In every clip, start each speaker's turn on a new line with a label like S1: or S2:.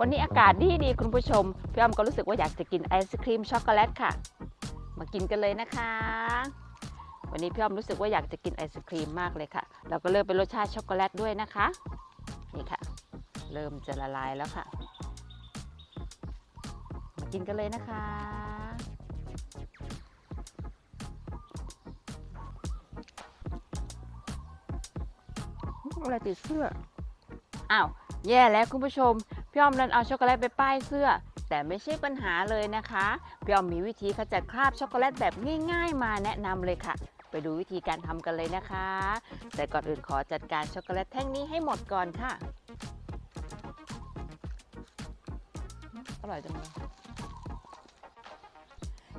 S1: วันนี้อากาศดีดีคุณผู้ชม พี่อ้อมก็รู้สึกว่าอยากจะกินไอศครีมช็อกโกแลตค่ะ มากินกันเลยนะคะ วันนี้พี่อ้อมรู้สึกว่าอยากจะกินไอศครีมมากเลยค่ะ เราก็เลือกเป็นรสชาติช็อกโกแลตด้วยนะคะ นี่ค่ะ เริ่มจะละลายแล้วค่ะ มากินกันเลยนะคะ อะไรติดเสื้อ อ้าว แย่แล้วคุณผู้ชม พี่อ้อมดันเอาช็อกโกแลตไปป้ายเสื้อ แต่ไม่ใช่ปัญหาเลยนะคะพี่อ้อมมีวิธีขจัดคราบช็อกโกแลตแบบง่ายๆ มาแนะนำเลยค่ะ ไปดูวิธีการทำกันเลยนะคะ แต่ก่อนอื่นขอจัดการช็อกโกแลตแท่งนี้ให้หมดก่อนค่ะ อร่อยจังเลย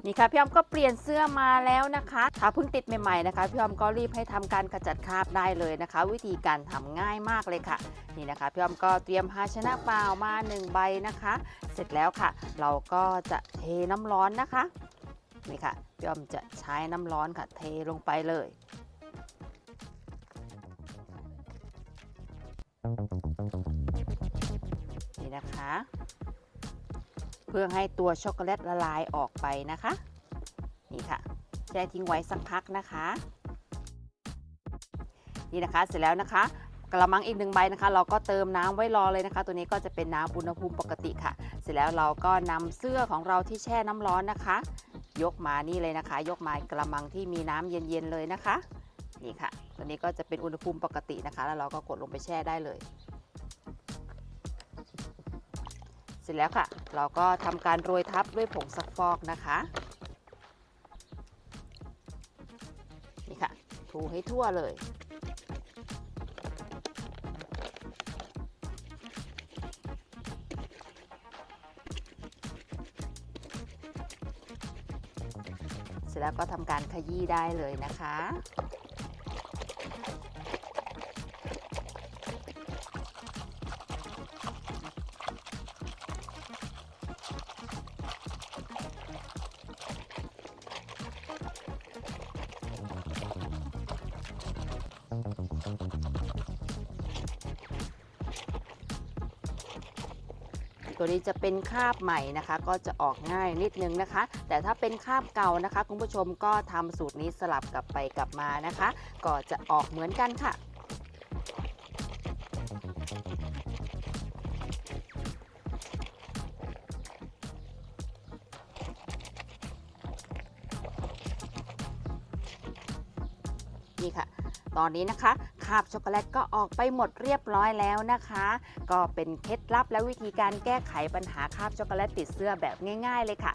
S1: นี่ค่ะพี่อ้อมก็เปลี่ยนเสื้อมาแล้วนะคะถ้าเพิ่งติดใหม่ๆนะคะพี่อ้อมก็รีบให้ทำการขจัดคราบได้เลยนะคะ วิธีการทำง่ายมากเลยค่ะ นี่นะคะพี่อ้อมก็เตรียมภาชนะเปล่ามา1ใบนะคะ เสร็จแล้วค่ะ เราก็จะเทน้ำร้อนนะคะนี่ค่ะพี่อ้อมจะใช้น้ำร้อนค่ะ เทลงไปเลยนี่นะคะ เพื่อให้ตัวช็อกโกแลตละลายออกไปนะคะ นี่ค่ะแช่ทิ้งไว้สักพักนะคะ นี่นะคะเสร็จแล้วนะคะกระมังอีกหนึ่งใบนะคะ เราก็เติมน้ำไว้รอเลยนะคะ ตัวนี้ก็จะเป็นน้ำอุณหภูมิปกติค่ะ เสร็จแล้วเราก็นำเสื้อของเราที่แช่น้ำร้อนนะคะ ยกมานี่เลยนะคะ ยกมากระมังที่มีน้ำเย็นๆเลยนะคะ นี่ค่ะ ตัวนี้ก็จะเป็นอุณหภูมิปกตินะคะ แล้วเราก็กดลงไปแช่ได้เลย ร็จแล้วค่ะ เราก็ทำการโรยทับด้วยผงซักฟอกนะคะนี่ค่ะถูให้ทั่วเลยเสร็จแล้วก็ทำการขยี้ได้เลยนะคะ ตัวนี้จะเป็นคราบใหม่นะคะ ก็จะออกง่ายนิดนึงนะคะ แต่ถ้าเป็นคราบเก่านะคะ คุณผู้ชมก็ทำสูตรนี้สลับกลับไปกลับมานะคะ ก็จะออกเหมือนกันค่ะนี่ค่ะ ตอนนี้นะคะคาบช็อกโกแลตก็ออกไปหมดเรียบร้อยแล้วนะคะ ก็เป็นเคล็ดลับและวิธีการแก้ไขปัญหาคาบช็อกโกแลตติดเสื้อแบบง่าย ๆ เลยค่ะ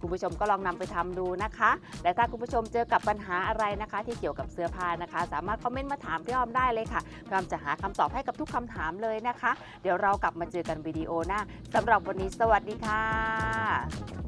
S1: คุณผู้ชมก็ลองนำไปทำดูนะคะ และถ้าคุณผู้ชมเจอกับปัญหาอะไรนะคะ ที่เกี่ยวกับเสื้อผ้านะคะ สามารถคอมเมนต์มาถามพี่อ้อมได้เลยค่ะพี่อ้อมจะหาคำตอบให้กับทุกคำถามเลยนะคะ เดี๋ยวเรากลับมาเจอกันวิดีโอหน้าสำหรับวันนี้สวัสดีค่ะ